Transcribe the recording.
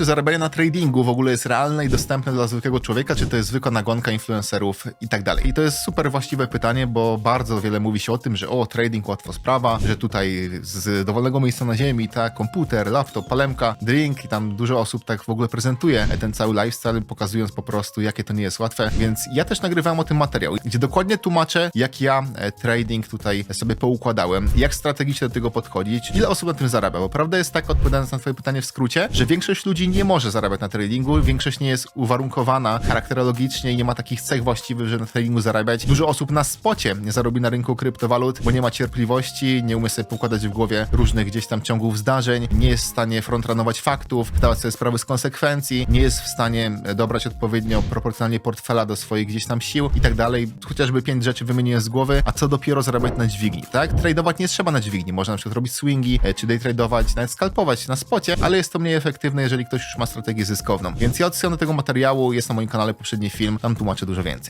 czy zarabianie na tradingu w ogóle jest realne i dostępne dla zwykłego człowieka, czy to jest zwykła nagonka influencerów i tak dalej. I to jest super właściwe pytanie, bo bardzo wiele mówi się o tym, że o, trading łatwo sprawa, że tutaj z dowolnego miejsca na ziemi, tak, komputer, laptop, palemka, drink i tam dużo osób tak w ogóle prezentuje ten cały lifestyle, pokazując po prostu, jakie to nie jest łatwe. Więc ja też nagrywałem o tym materiał, gdzie dokładnie tłumaczę, jak ja e, trading tutaj sobie poukładałem, jak strategicznie do tego podchodzić, ile osób na tym zarabia, bo prawda jest taka, odpowiadając na twoje pytanie w skrócie, że większość ludzi nie może zarabiać na tradingu, większość nie jest uwarunkowana charakterologicznie i nie ma takich cech właściwych, że na tradingu zarabiać. Dużo osób na spocie nie zarobi na rynku kryptowalut, bo nie ma cierpliwości, nie umie sobie poukładać w głowie różnych gdzieś tam ciągów zdarzeń, nie jest w stanie frontranować faktów, zdawać sobie sprawy z konsekwencji, nie jest w stanie e, dobrać odpowiednio proporcjonalnie portfela do swoich gdzieś tam sił i tak dalej. Chociażby pięć rzeczy wymieniłem z głowy, a co dopiero zarabiać na dźwigni, tak? Tradować nie trzeba na dźwigni, można na przykład robić swingi, e, czy day tradować, nawet skalpować na spocie, ale jest to mniej efektywne, jeżeli ktoś już ma strategię zyskowną. Więc ja odsyłam do tego materiału, jest na moim kanale poprzedni film, tam tłumaczę dużo więcej.